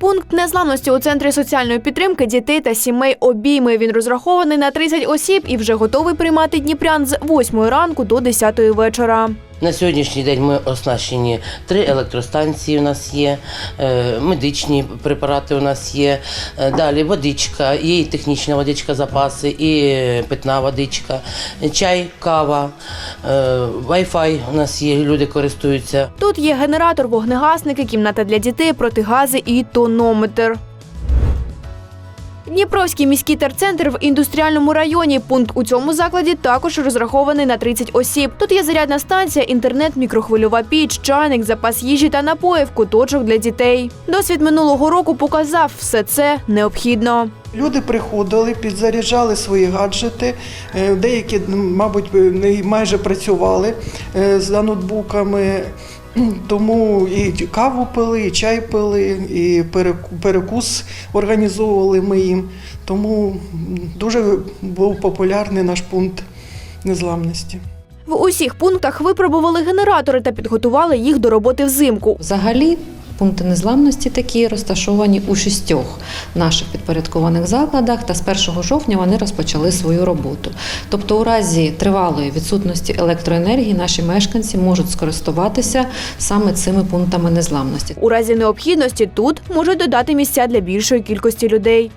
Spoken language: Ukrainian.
Пункт незламності у центрі соціальної підтримки дітей та сімей обійми. Він розрахований на 30 осіб і вже готовий приймати дніпрян з 8 ранку до 10 вечора. На сьогоднішній день ми оснащені три електростанції. У нас є, е, медичні препарати у нас є. е, Далі водичка, є і технічна водичка, запаси, і питна водичка, чай, кава, е, Wi-Fi у нас є, люди користуються. Тут є генератор, вогнегасники, кімната для дітей, протигази і тонометр. Дніпровський міський терцентр в індустріальному районі. Пункт у цьому закладі також розрахований на 30 осіб. Тут є зарядна станція, інтернет, мікрохвильова піч, чайник, запас їжі та напоїв, куточок для дітей. Досвід минулого року показав, все це необхідно. Люди приходили, підзаряджали свої гаджети. Е, Деякі, мабуть, не майже працювали е, за ноутбуками. Тому і каву пили, і чай пили, і переку- перекус організовували ми їм. Тому дуже був популярний наш пункт незламності. В усіх пунктах випробували генератори та підготували їх до роботи взимку. Взагалі, пункти незламності такі розташовані у шістьох наших підпорядкованих закладах, та з 1 жовтня вони розпочали свою роботу. Тобто, у разі тривалої відсутності електроенергії наші мешканці можуть скористуватися саме цими пунктами незламності. У разі необхідності тут можуть додати місця для більшої кількості людей.